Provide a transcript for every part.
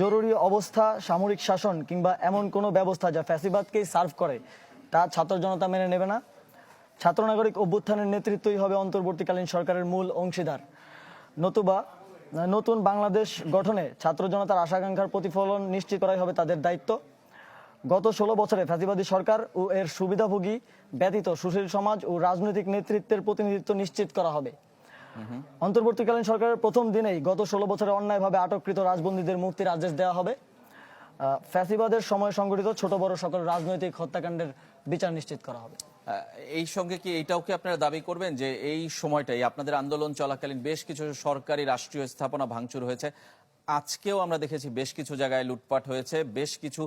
জরুরি অবস্থা, সামরিক শাসন কিংবা এমন কোনো ব্যবস্থা যা ফ্যাসিবাদকেই সার্ভ করে, তা ছাত্র জনতা মেনে নেবে না। ছাত্র নাগরিক অভ্যুত্থানের নেতৃত্বই হবে অন্তর্বর্তীকালীন সরকারের মূল অংশীদার। নতুবা নতুন বাংলাদেশ গঠনে ছাত্র জনতার আশাকাঙ্ক্ষার প্রতিফলন নিশ্চিত করাই হবে তাদের দায়িত্ব। গত ষোলো বছরে ফ্যাসিবাদী সরকার ও এর সুবিধাভোগী ব্যতীত সুশীল সমাজ ও রাজনৈতিক নেতৃত্বের প্রতিনিধিত্ব নিশ্চিত করা হবে। অন্তর্বর্তীকালীন সরকারের প্রথম দিনেই গত ষোলো বছরে অন্যায়ভাবে আটককৃত রাজবন্দীদের মুক্তির আদেশ দেওয়া হবে। ফ্যাসিবাদের সময় সংগঠিত ছোট বড় সকল রাজনৈতিক হত্যাকাণ্ডের বিচার নিশ্চিত করা হবে। এই সঙ্গে কি এইটাও কি আপনারা দাবি করবেন যে এই সময়টাই আপনাদের আন্দোলন চলাকালীন বেশ কিছু সরকারি রাষ্ট্রীয় স্থাপনা ভাঙচুর হয়েছে? আজকেও আমরা দেখেছি বেশ কিছু জায়গায় লুটপাট হয়েছে বেশ কিছু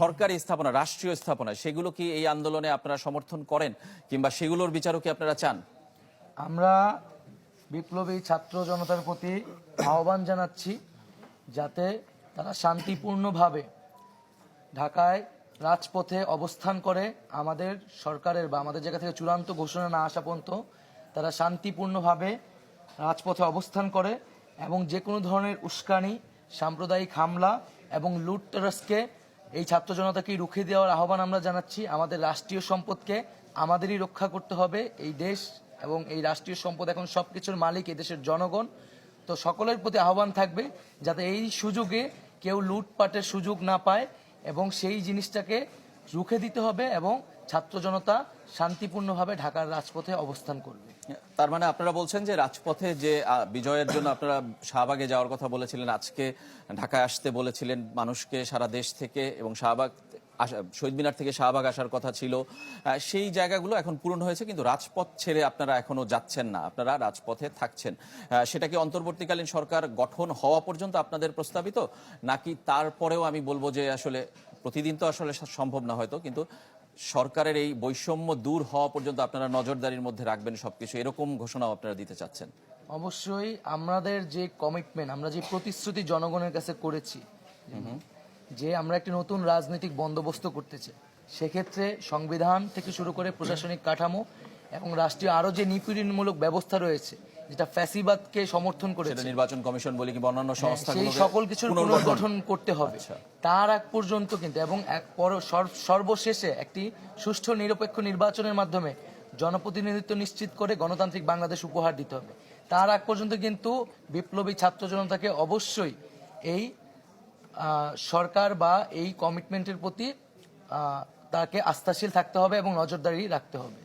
সরকারি স্থাপনা রাষ্ট্রীয় স্থাপনা সেগুলো কি এই আন্দোলনে আপনারা সমর্থন করেন কিংবা সেগুলোর বিচারও কি আপনারা চান? আমরা বিপ্লবী ছাত্র জনতার প্রতি আহ্বান জানাচ্ছি যাতে তারা শান্তিপূর্ণভাবে ঢাকায় রাজপথে অবস্থান করে আমাদের সরকারের বা আমাদের জায়গা থেকে চূড়ান্ত ঘোষণা না আসা পর্যন্ত তারা শান্তিপূর্ণভাবে রাজপথে অবস্থান করে এবং যে কোনো ধরনের উস্কানি, সাম্প্রদায়িক হামলা এবং লুটতরাসকে এই ছাত্র জনতাকে রুখে দেওয়ার আহ্বান আমরা জানাচ্ছি। আমাদের রাষ্ট্রীয় সম্পদকে আমাদেরই রক্ষা করতে হবে। এই দেশ এবং এই রাষ্ট্রীয় সম্পদ এখন সব কিছুর মালিক এই দেশের জনগণ। তো সকলের প্রতি আহ্বান থাকবে যাতে এই সুযোগে কেউ লুটপাটের সুযোগ না পায় এবং সেই জিনিসটাকে রুখে দিতে হবে এবং ছাত্র জনতা শান্তিপূর্ণভাবে ঢাকার রাজপথে অবস্থান করবে। তার মানে আপনারা বলছেন যে রাজপথে যে বিজয়ের জন্য আপনারা শাহবাগে যাওয়ার কথা বলেছিলেন, আজকে ঢাকায় আসতে বলেছিলেন মানুষকে সারা দেশ থেকে এবং শাহবাগ শহীদ মিনার থেকে শাহবাগ আসার কথা ছিল। সেই জায়গাগুলো এখন পূরণ হয়েছে কিন্তু রাজপথ ছেড়ে আপনারা এখনও যাচ্ছেন না। আপনারা রাজপথে থাকছেন। সেটা কি অন্তর্বর্তীকালীন সরকার গঠন হওয়া পর্যন্ত আপনাদের প্রস্তাবিত? নাকি তারপরেও আমি বলব যে আসলে প্রতিদিন তো আসলে সম্ভব না হয়তো কিন্তু সরকারের এই বৈষম্য দূর হওয়া পর্যন্ত আপনারা নজরদারির মধ্যে রাখবেন সবকিছু। এরকম ঘোষণাও আপনারা দিতে চাচ্ছেন। অবশ্যই আমাদের যে কমিটমেন্ট আমরা যে প্রতিশ্রুতি জনগণের কাছে করেছি যে আমরা একটি নতুন রাজনৈতিক বন্দোবস্ত করতে চাই। সেক্ষেত্রে সংবিধান থেকে শুরু করে প্রশাসনিক কাঠামো এবং রাষ্ট্রীয় আরও যে নিপীড়নমূলক ব্যবস্থা রয়েছে যেটা ফ্যাসিবাদকে সমর্থন করে নির্বাচন কমিশন বলি কিংবা অন্যান্য সংস্থা সেই সকল কিছুর পুনর্গঠন। করতে হবে। আচ্ছা। তার আগ পর্যন্ত কিন্তু এবং এক পর- সর্বশেষে একটি সুষ্ঠু নিরপেক্ষ নির্বাচনের মাধ্যমে জনপ্রতিনিধিত্ব নিশ্চিত করে গণতান্ত্রিক বাংলাদেশ উপহার দিতে হবে। তার আগ পর্যন্ত কিন্তু বিপ্লবী ছাত্র জনতাকে অবশ্যই এই সরকার বা এই কমিটমেন্টের প্রতি তাকে আস্থাশীল থাকতে হবে এবং নজরদারি রাখতে হবে।